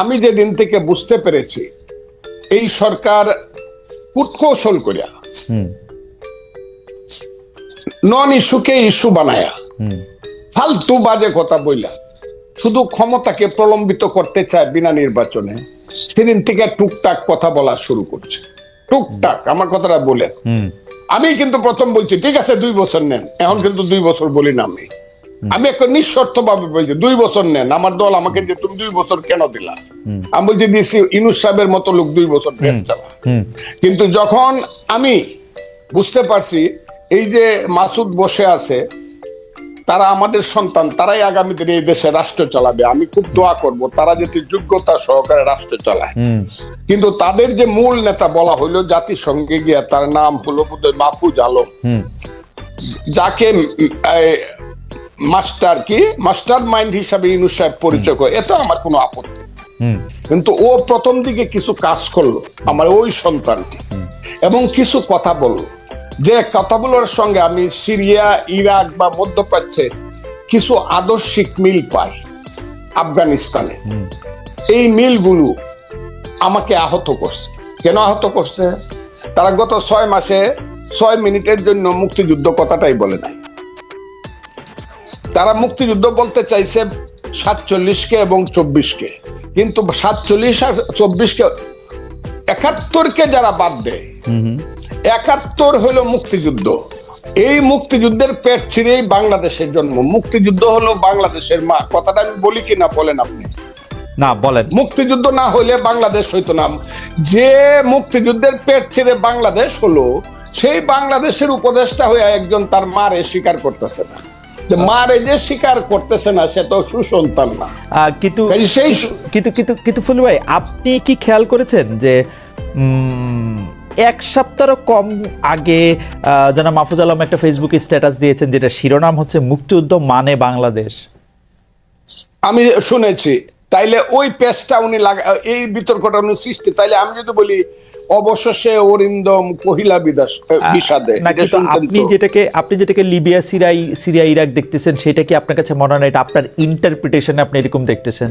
আমি যেদিন থেকে বুঝতে পেরেছি এই সরকার কুটকৌশল করিয়া নন ইস্যুকে ইস্যু বানায়া ফালতু বাজে কথা বইলা শুধু ক্ষমতাকে প্রলম্বিত করতে চায় বিনা নির্বাচনে সেদিন থেকে টুকটাক কথা বলা শুরু করছে। টুকটাক আমার কথাটা বলে আমি কিন্তু প্রথম বলছি ঠিক আছে দুই বছর নেন। এখন কিন্তু দুই বছর বলি না আমি। আমি একটা নিঃশর্ত ভাবে বলছি দুই বছর নেন। আমার দল আমাকে যে তুমি দুই বছর কেন দিলা? আমি বলছি দিয়েছি ইনুস সাহেবের মতো লোক দুই বছর দেশ চালা? কিন্তু যখন আমি বুঝতে পারছি এই যে মাসুদ বসে আছে তারা আমাদের সন্তান তারাই আগামী দিনে এই দেশে রাষ্ট্র চালাবে। আমি খুব দোয়া করব তারা যাতে যোগ্যতা সহকারে রাষ্ট্র চালায়। কিন্তু তাদের যে মূল নেতা বলা হইল জাতিসংঘে গিয়া তার নাম হলো বোধহয় মাহফুজ আলম। যাকে মাস্টার কি? মাস্টার মাইন্ড হিসাবে ইউনুস সাহেব পরিচয় করে। এতে আমার কোনো আপত্তি। কিন্তু ও প্রথম দিকে কিছু কাজ করল আমার ওই সন্তানটি। এবং কিছু কথা বলল। যে কথাগুলোর সঙ্গে আমি সিরিয়া ইরাক বা মধ্যপ্রাচ্যে কিছু আদর্শিক মিল পাই আফগানিস্তানে। এই মিলগুলো আমাকে আহত করছে। কেন আহত করছে? তারা গত ছয় মাসে ছয় মিনিটের জন্য মুক্তিযুদ্ধ কথাটাই বলে নাই। তারা মুক্তিযুদ্ধ বলতে চাইছে সাতচল্লিশকে এবং চব্বিশকে। কিন্তু সাতচল্লিশ আর চব্বিশকে একাত্তরকে যারা বাদ দেয় একাত্তর হলো মুক্তিযুদ্ধ। এই মুক্তিযুদ্ধের পেট ছিঁড়েই বাংলাদেশের জন্ম। মুক্তিযুদ্ধ হলো বাংলাদেশের মা। কথাটা আমি বলি কিনা বলেন আপনি? না বলেন। মুক্তিযুদ্ধ না হলে বাংলাদেশ হইতো না। যে মুক্তিযুদ্ধের পেট ছেড়ে বাংলাদেশ হলো সেই বাংলাদেশের উপদেষ্টা হয়ে একজন তার মারে স্বীকার করতেছে না। মারে যে স্বীকার করতেছে না সে তো সুসন্তান না। কিন্তু সেই কিন্তু কিন্তু কিন্তু ফুল ভাই আপনি কি খেয়াল করেছেন যে এক সপ্তাহ কম আগে যেন মাহফুজ আলম একটা ফেসবুকে স্ট্যাটাস দিয়েছেন যেটা শিরোনাম হচ্ছে মুক্তিযুদ্ধ মানে বাংলাদেশ। আমি শুনেছি। তাইলে ওই পেজটা উনি লাগা এই বিতর্কটা উনি সৃষ্টি তাইলে আমি যদি বলি অবশেষে অরিন্দম কহিলা বিদাস বিষাদে। আপনি যেটাকে আপনি যেটাকে লিবিয়া সিরিয়াই সিরিয়া ইরাক দেখতেছেন সেটা কি আপনার কাছে মনে হয় এটা আপনার ইন্টারপ্রিটেশন আপনি এরকম দেখতেছেন?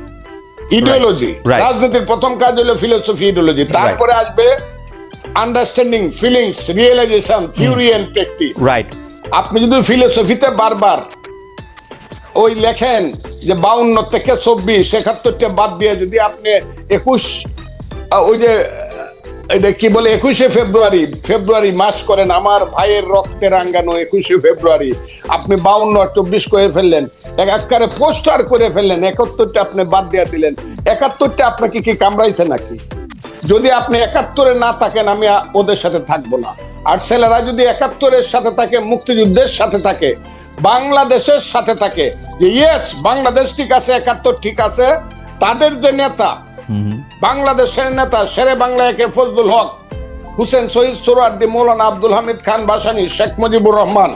ইডিওলজি রাজনীতির প্রথম কাজ হলো ফিলোসফি ইডিওলজি তারপরে আসবে understanding feelings realisation theory and practice right আপনি যদি ফিলোসফিতে বারবার ওই লেখেন যে বাউন্ন থেকে চব্বিশ একাত্তরটা বাদ দিয়ে যদি আপনি একুশ ওই যে এটা কি বলে, একুশে ফেব্রুয়ারি ফেব্রুয়ারি মাস করেন আমার ভাইয়ের রক্তে রাঙ্গানো একুশে ফেব্রুয়ারি। আপনি বাউন্ন আর চব্বিশ করে ফেললেন, এক একবারে পোস্টার করে ফেললেন, একাত্তরটা আপনি বাদ দিয়ে দিলেন। একাত্তরটা আপনাকে কি কামড়াইছে নাকি? যদি আপনি একাত্তরে না থাকেন, আমি ওদের সাথে থাকব না। আর ছেলেরা যদি একাত্তরের সাথে থাকে, মুক্তিযুদ্ধের সাথে থাকে, বাংলাদেশের সাথে থাকে, যে ইয়েস বাংলাদেশ ঠিক আছে, একাত্তর ঠিক আছে, তাদের যে নেতা বাংলাদেশের নেতা শেরে বাংলা একে ফজলুল হক, হুসেন শহীদ সোরার্দি, মৌলানা আব্দুল হামিদ খান বাসানি, শেখ মুজিবুর রহমান,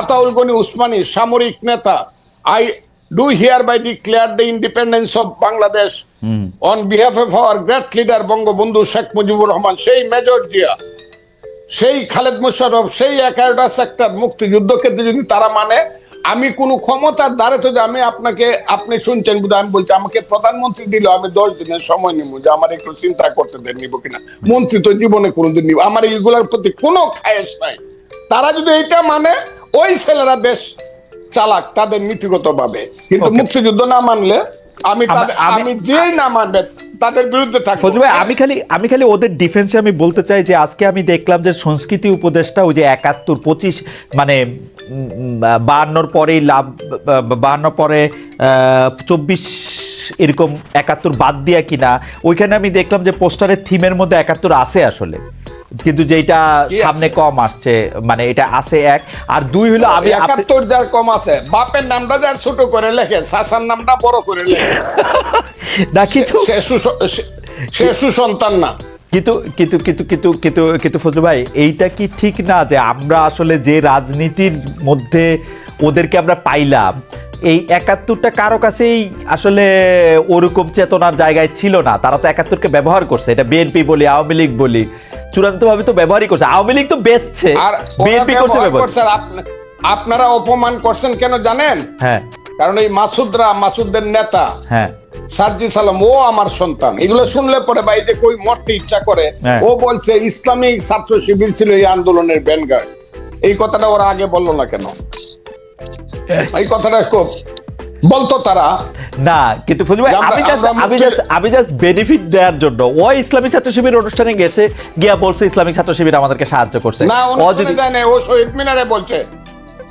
আতাউল গনি উসমানী, সামরিক নেতা, I do hereby declare the independence of Bangladesh on behalf of our great leader Bangabandhu Sheikh Mujibur Rahman, সেই মেজর জিয়া, সেই খালেদ মুশারফ সেই এগারোটা সেক্টর মুক্তিযুদ্ধকে যদি তারা মানে আমি কোনো ক্ষমতার দ্বারে তো আমি আপনাকে আপনি শুনছেন বুধ আমি বলছি আমাকে প্রধানমন্ত্রী দিল আমি দশ দিনের সময় নিব যে আমার একটু চিন্তা করতে দেন নিব কিনা। মন্ত্রী তো জীবনে কোনোদিন নিব আমার এইগুলোর প্রতি কোনো খায়েস নাই। তারা যদি এটা মানে ওই ছেলেরা দেশ চালাক তাদের নীতিগত ভাবে কিন্তু মুক্তিযুদ্ধ না মানলে আমি আমি- যেই না মানবে তাদের বিরুদ্ধে থাকব। ফজলু ভাই আমি খালি আমি খালি ওদের ডিফেন্সে আমি বলতে চাই যে আজকে আমি দেখলাম যে সংস্কৃতি উপদেষ্টা ওই যে একাত্তর পঁচিশ মানে বাহান্নর পরেই লাভ বাহান্ন পরে চব্বিশ এরকম একাত্তর বাদ দিয়া কিনা ওইখানে আমি দেখলাম যে পোস্টারের থিমের মধ্যে একাত্তর আছে আসলে। কিন্তু যেটা সামনে কম আসছে মানে এটা আছে এক। আর দুই হলো আমি একাত্তর যার কম আছে। বাপের নামটা যার ছোট করে লেখে শাসার নামটা বড় করে লেখে। না কিছু সে সুস- সে- সে সুসন্তান না। কিন্তু কিন্তু কিন্তু কিন্তু কিন্তু কিন্তু ফজলু ভাই এইটা কি ঠিক না যে আমরা আসলে যে রাজনীতির মধ্যে ওদেরকে আমরা পাইলাম এই একাত্তরটা কারও কাছেই আসলে ওরকম চেতনার জায়গায় ছিল না। তারা তো একাত্তরকে ব্যবহার করছে। এটা বিএনপি বলি আওয়ামী লীগ বলি চূড়ান্তভাবে তো ব্যবহারই করছে। আওয়ামী লীগ তো বেচছে। বিএনপি করছে ব্যবহার আপনারা অপমান করছেন কেন জানেন? হ্যাঁ। কারণ এই মাসুদরা মাসুদদের নেতা। হ্যাঁ। সার্জি সালাম ও আমার সন্তান। এগুলো শুনলে পরে ভাই যে কই মরতে ইচ্ছা করে। হ্যাঁ। ও বলছে ইসলামিক ছাত্র শিবির ছিল এই আন্দোলনের ব্যানগার্ড এই কথাটা ওরা আগে বলল না কেন? এই কথাটা খুব বলতো তারা। না কিন্তু ফজলু ভাই আমি জাস্ট আমি জাস্ট আমি জাস্ট বেনিফিট দেওয়ার জন্য ও ইসলামিক ছাত্র শিবির অনুষ্ঠানে গেছে গিয়া বলছে ইসলামিক ছাত্র শিবির আমাদেরকে সাহায্য করছে। না ও যদি ও শহীদ মিনারে বলছে।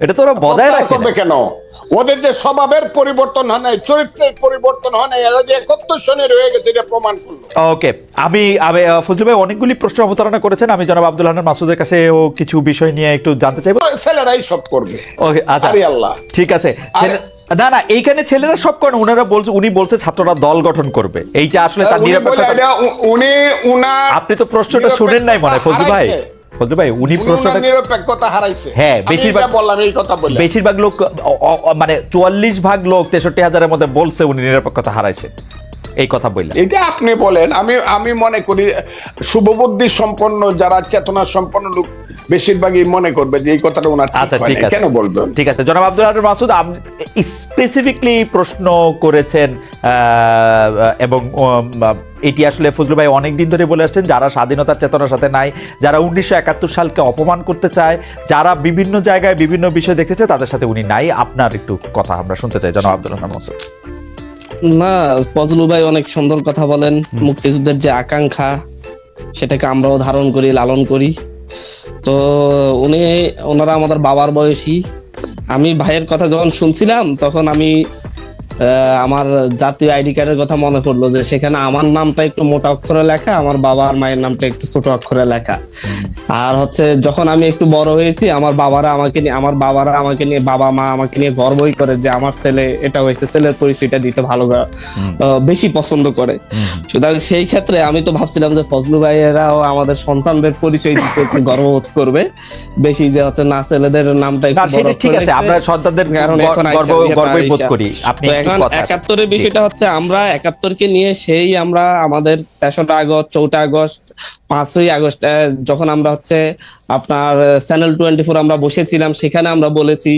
এটা তো ওরা বজায় প্রত্যাহার রাখে করবে কেন? ওদের যে স্বভাবের পরিবর্তন হয় নাই চরিত্রের পরিবর্তন হয় নাই এরা যে একত্র সনে রয়ে গেছে এটা প্রমাণ করল। ওকে আমি আমি ফজলু ভাই অনেকগুলি প্রশ্ন অবতারণা করেছেন। আমি জনাব আব্দুল হান্নান মাসুদের কাছে ও কিছু বিষয় নিয়ে একটু জানতে চাইব। ছেলেরাই সব করবে। ওকে আচ্ছা। আল্লাহ। ঠিক আছে। না না এইখানে ছেলেরা সব করেন ওনারা বলছে উনি বলছে ছাত্ররা দল গঠন করবে। এইটা আসলে তার উনি বলে নিরপেক্ষতা এটা উ- উনি আপনি তো প্রশ্নটা শুনেন নাই মনে হয়, ফজলু ভাই। ফজলু ভাই উনি প্রশ্নটা নিরপেক্ষতা হারাইছে। হ্যাঁ, বেশিরভাগ- বললাম এই কথা বলে বেশিরভাগ লোক মানে চুয়াল্লিশ ভাগ লোক তেষট্টি হাজারের মধ্যে বলছে উনি নিরপেক্ষতা হারাইছে। এই কথা বললেন। এটা আপনি বলেন আমি আমি মনে করি শুভবুদ্ধি সম্পন্ন যারা চেতনা সম্পন্ন লোক বেশিরভাগই মনে করবে যে এই কথাটা ওনার আচ্ছা ঠিক আছে। কেন বলবেন? ঠিক আছে জনাব আব্দুল মাসুদ স্পেসিফিকলি প্রশ্ন করেছেন আহ, এবং এটি আসলে ফজলু ভাই অনেকদিন ধরে বলে আসছেন যারা স্বাধীনতার চেতনার সাথে নাই যারা উনিশশো একাত্তর সালকে অপমান করতে চায় যারা বিভিন্ন জায়গায় বিভিন্ন বিষয় দেখতে চায় তাদের সাথে উনি নাই। আপনার একটু কথা আমরা শুনতে চাই জনাব আব্দুল হান্নান মাসুদ না ফজলু ভাই অনেক সুন্দর কথা বলেন। মুক্তিযুদ্ধের যে আকাঙ্ক্ষা সেটাকে আমরাও ধারণ করি লালন করি। তো উনি ওনারা আমাদের বাবার বয়সী। আমি ভাইয়ের কথা যখন শুনছিলাম তখন আমি আমার জাতীয় আইডি কার্ডের কথা মনে পড়ল যে সেখানে আমার নামটা একটু মোটা অক্ষরে লেখা আমার বাবা আর মায়ের নামটা একটু ছোট অক্ষরে লেখা। আর হচ্ছে যখন আমি একটু বড় হয়েছি আমার বাবারা আমাকে নিয়ে আমার বাবারা আমাকে নিয়ে বাবা মা আমাকে নিয়ে গর্বই করে যে আমার ছেলে এটা হয়েছে ছেলের পরিচয়টা দিতে ভালো বেশি পছন্দ করে। সুতরাং সেই ক্ষেত্রে আমি তো ভাবছিলাম যে ফজলু ভাইয়েরাও আমাদের সন্তানদের পরিচয় দিতে একটু গর্ববোধ করবে। বেশি যে হচ্ছে না ছেলেদের নামটা একটু ঠিক আছে। আমরা সন্তানদের গর্ব- গর্বই বোধ করি। আপনি এখন একাত্তরের বিষয়টা হচ্ছে আমরা একাত্তরকে নিয়ে সেই আমরা আমাদের তেসরা আগস্ট চৌঠা আগস্ট পাঁচই আগস্ট যখন আমরা হচ্ছে আপনার চ্যানেল টোয়েন্টি ফোর আমরা বসেছিলাম সেখানে আমরা বলেছি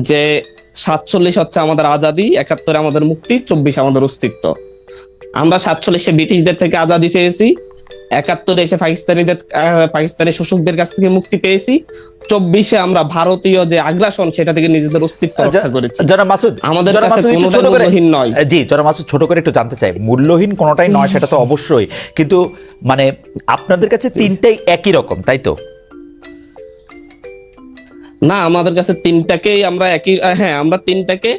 যে সাতচল্লিশ হচ্ছে আমাদের আজাদি একাত্তরে আমাদের মুক্তি চব্বিশ আমাদের অস্তিত্ব। আমরা সাতচল্লিশে ব্রিটিশদের থেকে আজাদি পেয়েছি। একাত্তরে এসে পাকিস্তানিদের পাকিস্তানি শোষকদের কাছ থেকে মুক্তি পেয়েছি। চব্বিশে আমরা ভারতীয় যে আগ্রাসন সেটা থেকে নিজেদের অস্তিত্ব রক্ষা করেছি। জনাব মাসুদ আমাদের কাছে কোনোটাই মূল্যহীন নয়। জি জনাব মাসুদ ছোট করে একটু জানতে চাই। মূল্যহীন কোনোটাই নয় সেটা তো অবশ্যই। কিন্তু মানে আপনাদের কাছে তিনটাই একই রকম তাই তো? না আমাদের কাছে তিনটাকেই আমরা একই হ্যাঁ আমরা তিনটাকে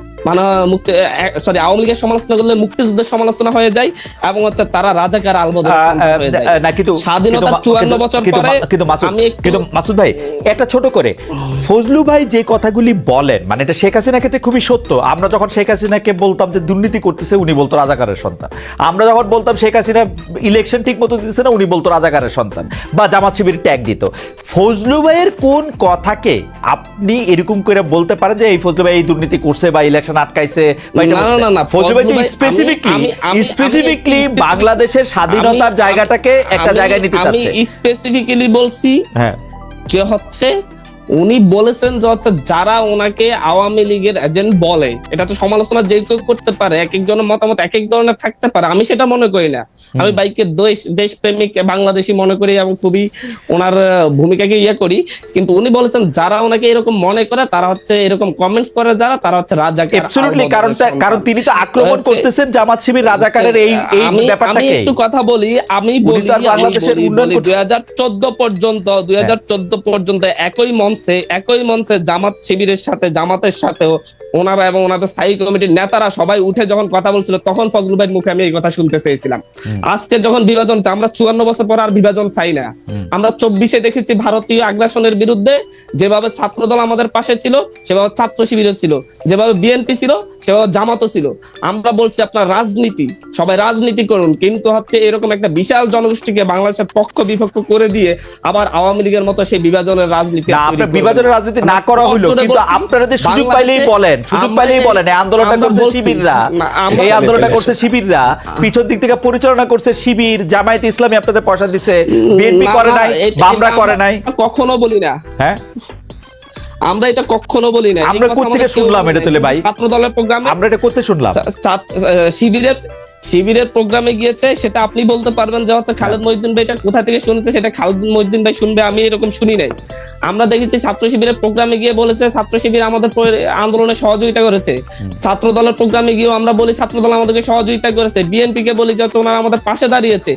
মানে মুক্তি সরি আওয়ামী লীগের সমালোচনা করলে মুক্তিযুদ্ধের সমালোচনা হয়ে যায় এবং হচ্ছে তারা রাজাকার আলবদর হয়ে যায়। না কিন্তু স্বাধীনতার 54 বছর পরে কিন্তু মাসুদ কিন্তু মাসুদ ভাই একটা ছোট করে। ফজলু ভাই যে কথাগুলি বলেন মানে এটা শেখ হাসিনার ক্ষেত্রে খুবই সত্য। আমরা যখন শেখ হাসিনাকে বলতাম যে দুর্নীতি করতেছে উনি বলতো রাজাকারের সন্তান। আমরা যখন বলতাম শেখ হাসিনা ইলেকশন ঠিক মতো দিতেছে না উনি বলতো রাজাকারের সন্তান বা জামাত শিবির ট্যাগ দিত। ফজলু ভাইয়ের কোন কথাকে আপনি এরকম করে বলতে পারেন যে এই ফজলু ভাই এই দুর্নীতি করছে বা ইলেকশন আটকাইছে না, না, না, ফজলু ভাই আমি- স্পেসিফিকলি বাংলাদেশের স্বাধীনতার জায়গাটাকে একটা জায়গায় নিতে আমি চাচ্ছে। স্পেসিফিক্যালি বলছি হ্যাঁ। যে হচ্ছে উনি বলেছেন যে হচ্ছে যারা ওনাকে আওয়ামী লীগের এজেন্ট বলে এটা তো সমালোচনা যে কেউ করতে পারে এক একজনের মতামত এক এক ধরনের থাকতে পারে আমি সেটা মনে করি না। আমি বাইকে দেশ দেশপ্রেমিক বাংলাদেশি মনে করি এবং খুবই ওনার ভূমিকাকে ইয়ে করি। কিন্তু উনি বলেছেন যারা ওনাকে এরকম মনে করে তারা হচ্ছে এরকম কমেন্টস করে যারা তারা হচ্ছে রাজাকে এবসলিউটলি কারণ কারণ তিনি তো আক্রমণ করতেছেন জামাত শিবির রাজাকারের এই এই আমি আমি একটু কথা বলি আমি বলি বাংলাদেশের উন্নয়ন করতে- দুই হাজার চোদ্দ পর্যন্ত দুই হাজার চোদ্দ পর্যন্ত একই মঞ্চে একই মঞ্চে জামাত শিবিরের সাথে জামাতের সাথেও ওনারা এবং ওনাদের স্থায়ী কমিটির নেতারা সবাই উঠে যখন কথা বলছিল তখন ফজলু ভাইয়ের মুখে আমি এই কথা শুনতে চেয়েছিলাম। আজকে যখন বিভাজন আমরা চুয়ান্ন বছর পর আর বিভাজন চাই না। আমরা চব্বিশে দেখেছি ভারতীয় আগ্রাসনের বিরুদ্ধে যেভাবে ছাত্রদল আমাদের পাশে ছিল সেভাবে ছাত্র শিবিরও ছিল যেভাবে বিএনপি ছিল সেভাবে জামাতও ছিল। আমরা বলছি আপনার রাজনীতি সবাই রাজনীতি করুন কিন্তু হচ্ছে এরকম একটা বিশাল জনগোষ্ঠীকে বাংলাদেশের পক্ষ বিপক্ষ করে দিয়ে আবার আওয়ামী লীগের মতো সেই বিভাজনের রাজনীতি। বিভাজনের রাজনীতি না করা জোরে কিন্তু আপনারা যে সুযোগ পাইলেই বলেন। সুযোগ পাইলেই বলেন এই আন্দোলনটা করছে শিবিররা। এই আন্দোলনটা করছে শিবিররা। পিছন দিক থেকে পরিচালনা করছে শিবির জামায়াত ইসলামী আপনাদের পয়সা দিছে বিএনপি করে নাই বামরা করে নাই। কখনো বলি না। হ্যাঁ? আমরা এটা কখনো বলি না। আমরা কথা শুনলাম বলে এটা তাহলে ভাই? ছাত্র দলের প্রোগ্রামে আমরা এটা করতে শুনলাম? শিবিরের শিবিরের প্রোগ্রামে গিয়েছে, সেটা আপনি বলতে পারবেন যে হচ্ছে খালেদ মহিউদ্দিন ভাই এটা কোথা থেকে শুনেছে, সেটা খালেদ মহিউদ্দিন ভাই শুনবে, আমি এরকম শুনি নাই। আমরা দেখেছি ছাত্র শিবিরের প্রোগ্রামে গিয়ে বলেছে, ছাত্র শিবির আমাদের আন্দোলনে সহযোগিতা করেছে। ছাত্র দলের প্রোগ্রামে গিয়েও আমরা বলি, ছাত্র দল আমাদেরকে সহযোগিতা করেছে। বিএনপি কে বলি যে হচ্ছে ওনারা আমাদের পাশে দাঁড়িয়েছে।